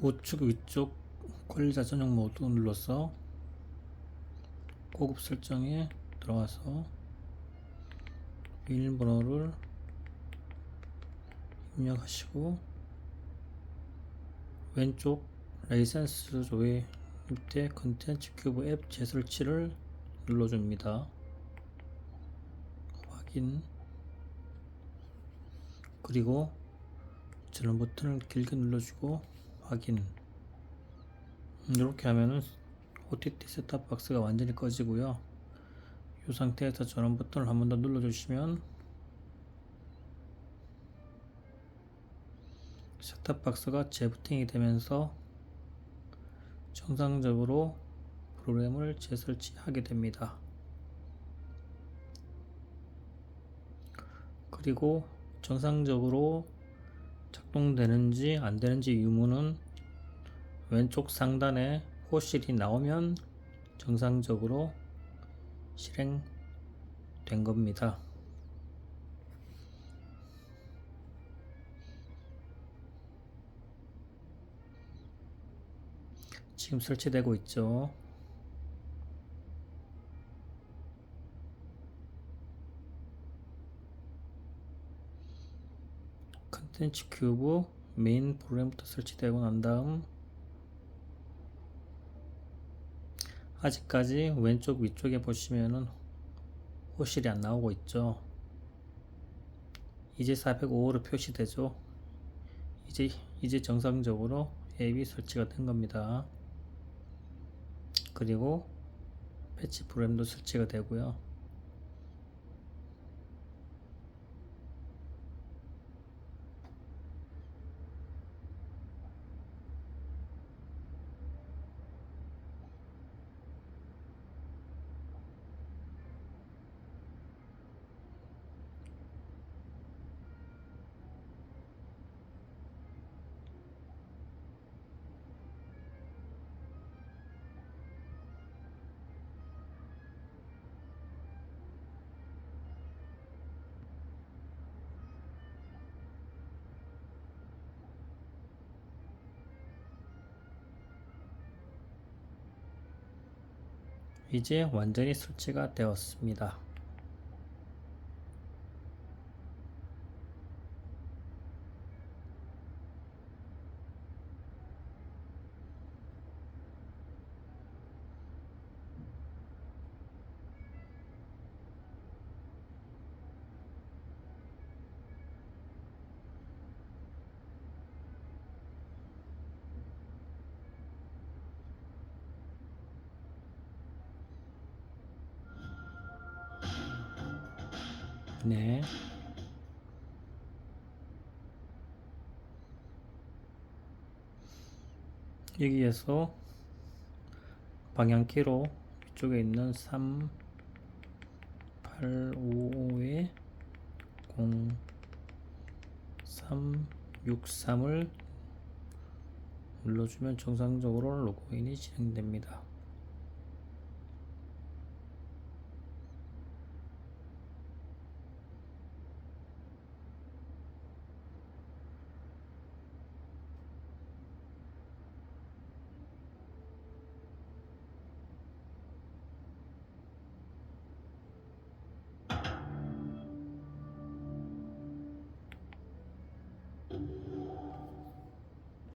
우측 위쪽 관리자 전용 모드 눌러서 고급 설정에 들어와서 비밀번호를 입력하시고 왼쪽 라이센스 조회 밑에 컨텐츠 큐브 앱 재설치를 눌러줍니다. 확인 그리고 전원 버튼을 길게 눌러주고 확인. 이렇게 하면은 OTT 셋탑 박스가 완전히 꺼지고요. 이 상태에서 전원 버튼을 한 번 더 눌러주시면 셋탑 박스가 재부팅이 되면서 정상적으로 프로그램을 재설치하게 됩니다. 그리고 정상적으로 작동되는지 안 되는지 유무는 왼쪽 상단에 호실이 나오면 정상적으로 실행된 겁니다. 지금 설치되고 있죠. 컨텐츠 큐브 메인 프로그램부터 설치되고 난 다음 아직까지 왼쪽 위쪽에 보시면은 호실이 안 나오고 있죠. 이제 405로 표시되죠. 이제 이제 정상적으로 앱이 설치가 된 겁니다. 그리고 패치 프로그램도 설치가 되고요 이제 완전히 설치가 되었습니다. 네. 여기에서 방향키로 이쪽에 있는 3 8 5 5에 0 3 6 3을 눌러주면 정상적으로 로그인이 진행됩니다.